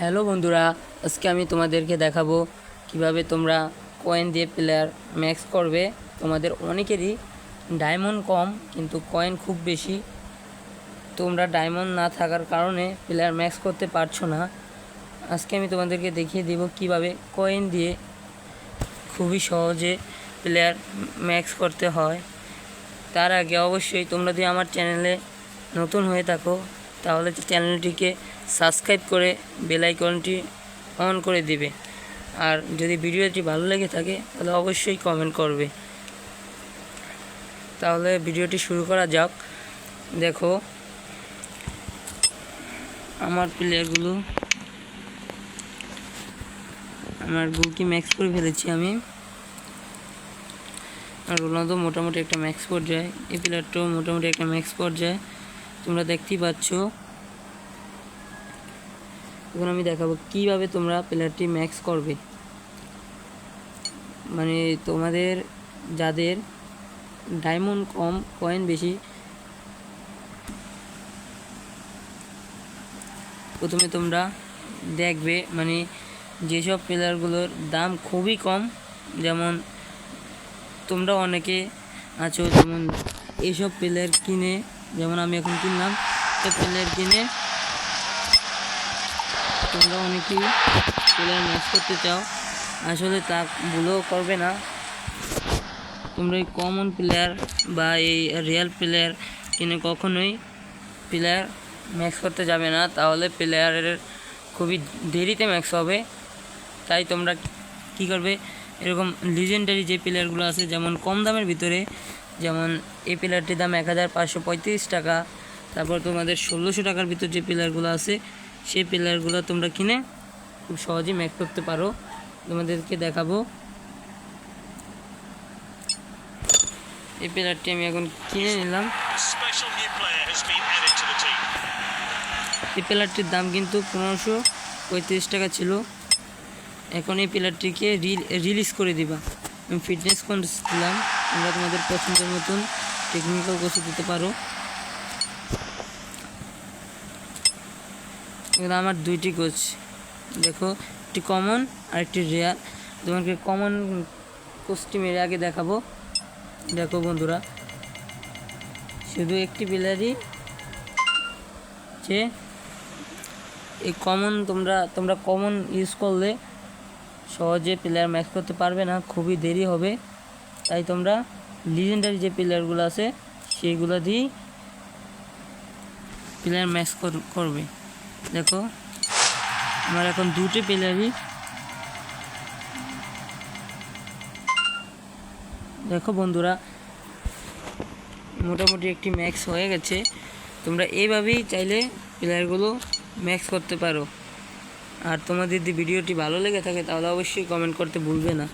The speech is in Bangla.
হ্যালো বন্ধুরা, আজকে আমি তোমাদেরকে দেখাবো কীভাবে তোমরা কয়েন দিয়ে প্লেয়ার ম্যাক্স করবে। তোমাদের অনেকেরই ডায়মন্ড কম, কিন্তু কয়েন খুব বেশি। তোমরা ডায়মন্ড না থাকার কারণে প্লেয়ার ম্যাক্স করতে পারছ না। আজকে আমি তোমাদেরকে দেখিয়ে দেব কীভাবে কয়েন দিয়ে খুবই সহজে প্লেয়ার ম্যাক্স করতে হয়। তার আগে অবশ্যই তোমরা যদি আমার চ্যানেলে নতুন হয়ে থাকো তাহলে চ্যানেলটিকে সাবস্ক্রাইব করে বেল আইকনটি অন করে দিবে। আর যদি ভিডিওটি ভালো লেগে থাকে, তাহলে অবশ্যই কমেন্ট করবে। তাহলে ভিডিওটি শুরু করা যাক। দেখো, আমার প্লেয়ারগুলো, আমার গুলকি ম্যাক্স করে ফেলেছি আমি। আর রোনালদো মোটামুটি একটা ম্যাক্স পর্যায়ে, এই প্লেয়ারটাও মোটামুটি একটা ম্যাক্স পর্যায়ে। তোমরা দেখতেই পাচ্ছ। এখন আমি দেখাবো কীভাবে তোমরা প্লেয়ারটি ম্যাক্স করবে। মানে তোমাদের যাদের ডায়মন্ড কম, কয়েন বেশি, প্রথমে তোমরা দেখবে মানে যেসব প্লেয়ারগুলোর দাম খুবই কম, যেমন তোমরা অনেকে আছো, যেমন এইসব প্লেয়ার কিনে যেমন আমি এখন কিনলাম তো প্লেয়ার কিনে তোমরা অনেকেই প্লেয়ার ম্যাচ করতে চাও। আসলে তা ভুলেও করবে না। তোমরা এই কমন প্লেয়ার বা এই রিয়েল প্লেয়ার কিনে কখনোই প্লেয়ার ম্যাক্স করতে যাবে না। তাহলে প্লেয়ারের খুবই দেরিতে ম্যাক্স হবে। তাই তোমরা কি করবে? এরকম লিজেন্ডারি যে প্লেয়ারগুলো আছে, যেমন কম দামের ভিতরে যেমন এই প্লেয়ারটির দাম এক হাজার পাঁচশো পঁয়ত্রিশ টাকা। তারপর তোমাদের ষোলোশো টাকার ভিতর যে প্লেয়ারগুলো আছে সেই প্লেয়ারগুলো তোমরা কিনে খুব সহজেই ম্যাক করতে পারো। তোমাদেরকে দেখাবো। এই প্লেয়ারটি আমি এখন কিনে নিলাম. এই প্লেয়ারটির দাম কিন্তু পনেরোশো পঁয়ত্রিশ টাকা ছিল। এখন এই প্লেয়ারটিকে রিলিজ করে দিবা। ফিটনেস কোর্স দিলাম তোমরা তোমাদের পছন্দের মতন টেকনিক্যাল কোর্সে দিতে পারো। এগুলো আমার দুইটি কোচ দেখো, একটি কমন আর একটি রেয়ার তোমাকে কমন কোচটি মেরে আগে দেখাবো। দেখো বন্ধুরা, শুধু একটি প্লেয়ারই যে এই কমন তোমরা তোমরা কমন ইউজ করলে সহজে প্লেয়ার ম্যাচ করতে পারবে না, খুবই দেরি হবে। তাই তোমরা লিজেন্ডারি যে প্লেয়ারগুলো আছে সেইগুলো দিয়েই প্লেয়ার ম্যাচ করবে। দেখো, আমার এখন দুটি প্লেয়ারই দেখো বন্ধুরা, মোটামুটি একটি ম্যাক্স হয়ে গেছে। তোমরা এইভাবেই চাইলে প্লেয়ারগুলো ম্যাক্স করতে পারো। আর তোমাদের যদি ভিডিওটি ভালো লেগে থাকে তাহলে অবশ্যই কমেন্ট করতে ভুলবে না।